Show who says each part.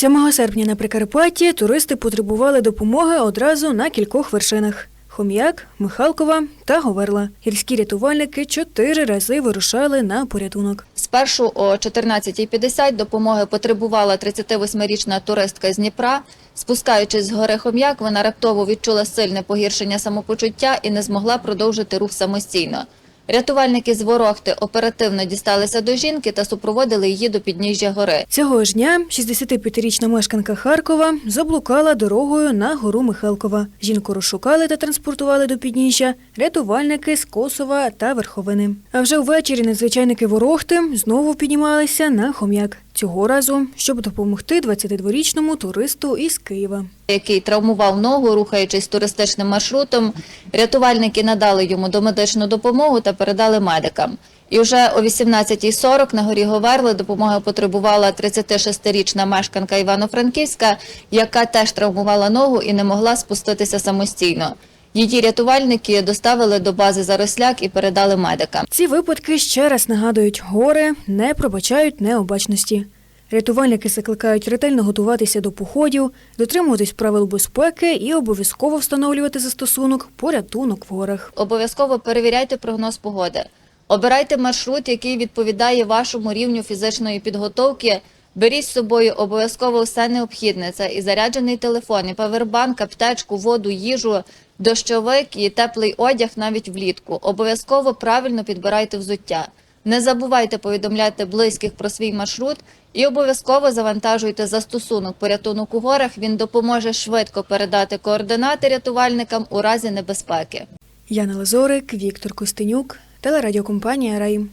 Speaker 1: 7 серпня на Прикарпатті туристи потребували допомоги одразу на кількох вершинах. Хом'як, Михалкова та Говерла. Гірські рятувальники чотири рази вирушали на порятунок.
Speaker 2: Спершу о 14.50 допомоги потребувала 38-річна туристка з Дніпра. Спускаючись з гори Хом'як, вона раптово відчула сильне погіршення самопочуття і не змогла продовжити рух самостійно. Рятувальники з Ворохти оперативно дісталися до жінки та супроводили її до підніжжя гори.
Speaker 1: Цього ж дня 65-річна мешканка Харкова заблукала дорогою на гору Михалкова. Жінку розшукали та транспортували до підніжжя рятувальники з Косова та Верховини. А вже ввечері надзвичайники Ворохти знову піднімалися на хом'як. Цього разу, щоб допомогти 22-річному туристу із Києва.
Speaker 2: який травмував ногу, рухаючись туристичним маршрутом. Рятувальники надали йому домедичну допомогу та передали медикам. І вже о 18.40 на горі Говерли допомоги потребувала 36-річна мешканка Івано-Франківська, яка теж травмувала ногу і не могла спуститися самостійно. Її рятувальники доставили до бази Заросляк і передали медикам.
Speaker 1: Ці випадки ще раз нагадують, гори не пробачають необачності. Рятувальники закликають ретельно готуватися до походів, дотримуватись правил безпеки і обов'язково встановлювати застосунок порятунок в горах.
Speaker 2: Обов'язково перевіряйте прогноз погоди. Обирайте маршрут, який відповідає вашому рівню фізичної підготовки. Беріть з собою обов'язково все необхідне. Це і заряджений телефон, і павербанк, аптечку, воду, їжу, дощовик і теплий одяг навіть влітку. Обов'язково правильно підбирайте взуття. Не забувайте повідомляти близьких про свій маршрут і обов'язково завантажуйте застосунок порятунок у горах. Він допоможе швидко передати координати рятувальникам у разі небезпеки.
Speaker 1: Яна Лазорик, Віктор Костенюк, телерадіокомпанія Раїм.